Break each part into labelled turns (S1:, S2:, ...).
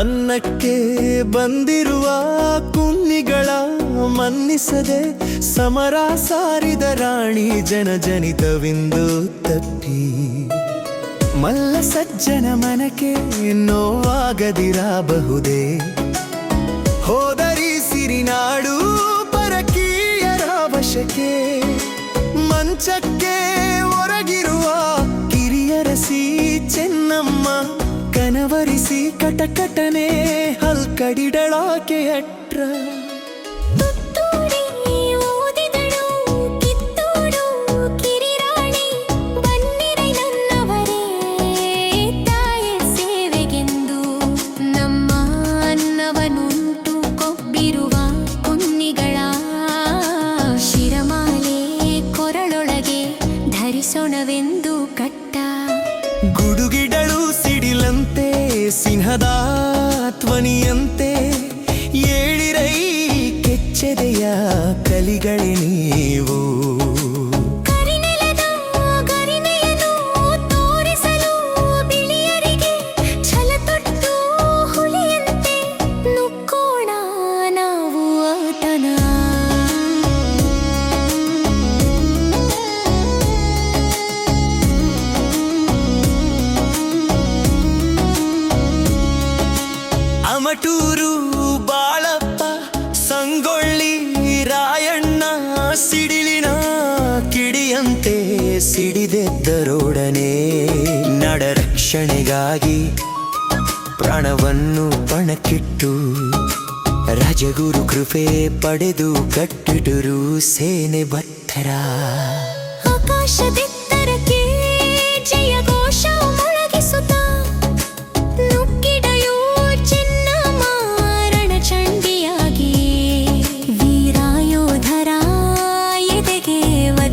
S1: ಅನ್ನಕ್ಕೆ ಬಂದಿರುವ ಕುನ್ನಿಗಳ ಮನ್ನಿಸದೆ ಸಮರ ಸಾರಿದ ರಾಣಿ ಜನಜನಿತವಿಂದು ತಪ್ಪಿ ಮಲ್ಲ ಸಜ್ಜನ ಮನಕ್ಕೆ ನೋವಾಗದಿರಬಹುದೇ? ಹೋದರಿ ಸಿರಿನಾಡು ಪರಕೀಯರ ವಶಕ್ಕೆ, ಮಂಚಕ್ಕೆ ಕಟಕಟನೆ ಹಲ್ಕಡಿಡಳಾಕೆ ಅಟ್ರ. ಸಿಂಹದ ಧ್ವನಿಯಂತೆ ಏಳಿರೈ ಕೆಚ್ಚೆದೆಯ ಕಲಿಗಳೇ ನೀವು. ಅಮಟೂರು ಬಾಳಪ್ಪ, ಸಂಗೊಳ್ಳಿ ರಾಯಣ್ಣ, ಸಿಡಿಲಿನ ಕಿಡಿಯಂತೆ ಸಿಡಿದೆದ್ದರೊಡನೆ. ನಡರಕ್ಷಣೆಗಾಗಿ ಪ್ರಾಣವನ್ನು ಪಣಕ್ಕಿಟ್ಟು ರಾಜಗುರು ಕೃಪೆ ಪಡೆದು ಕಟ್ಟಿಟುರು ಸೇನೆ ಭಕ್ತರ.
S2: ಆಕಾಶದೆತ್ತರಕ್ಕೆ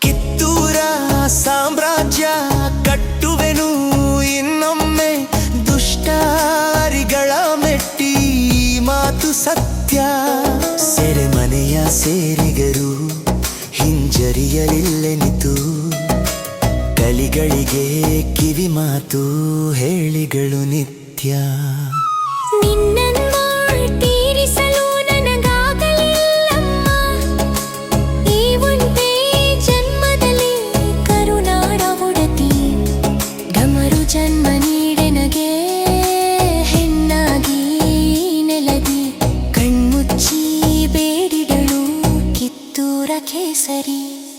S1: ಕಿತ್ತೂರ ಸಾಮ್ರಾಜ್ಯ ಕಟ್ಟುವೆನು ಇನ್ನೊಮ್ಮೆ ದುಷ್ಟಾರಿಗಳ ಮೆಟ್ಟಿ ಮಾತು ಸತ್ಯ. ಸೆರೆಮನೆಯ ಸೇರಿಗರು ಹಿಂಜರಿಯಲಿಲ್ಲೆನಿತು. ಕಲಿಗಳಿಗೆ ಕಿವಿ ಮಾತು ಹೇಳಿಗಳು ನಿತ್ಯ.
S2: seria?